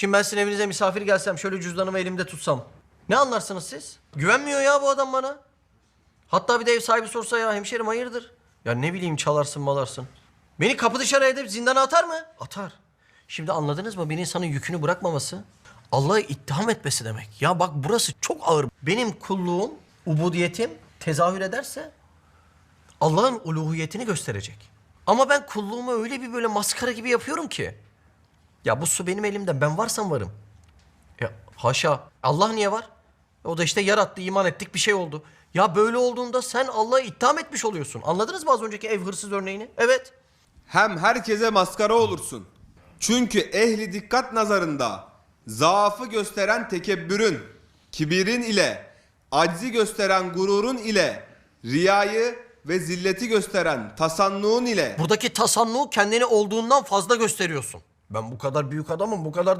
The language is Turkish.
Şimdi ben sizin evinize misafir gelsem şöyle cüzdanımı elimde tutsam. Ne anlarsınız siz? Güvenmiyor ya bu adam bana. Hatta bir de ev sahibi sorsa ya hemşerim hayırdır? Ya ne bileyim çalarsın malarsın. Beni kapı dışarı edip zindana atar mı? Atar. Şimdi anladınız mı? Bir insanın yükünü bırakmaması Allah'ı ittiham etmesi demek. Ya bak burası çok ağır. Benim kulluğum, ubudiyetim tezahür ederse Allah'ın uluhiyetini gösterecek. Ama ben kulluğumu öyle bir böyle maskara gibi yapıyorum ki. Ya bu su benim elimde. Ben varsam varım. Ya haşa. Allah niye var? O da işte yarattı, iman ettik bir şey oldu. Ya böyle olduğunda sen Allah'ı itham etmiş oluyorsun. Anladınız mı az önceki ev hırsız örneğini? Evet. Hem herkese maskara olursun. Çünkü ehli dikkat nazarında zaafı gösteren tekebbürün, kibirin ile, aczi gösteren gururun ile, riyayı ve zilleti gösteren tasannuğun ile Buradaki tasannuğu kendini olduğundan fazla gösteriyorsun. Ben bu kadar büyük adamım, bu kadar da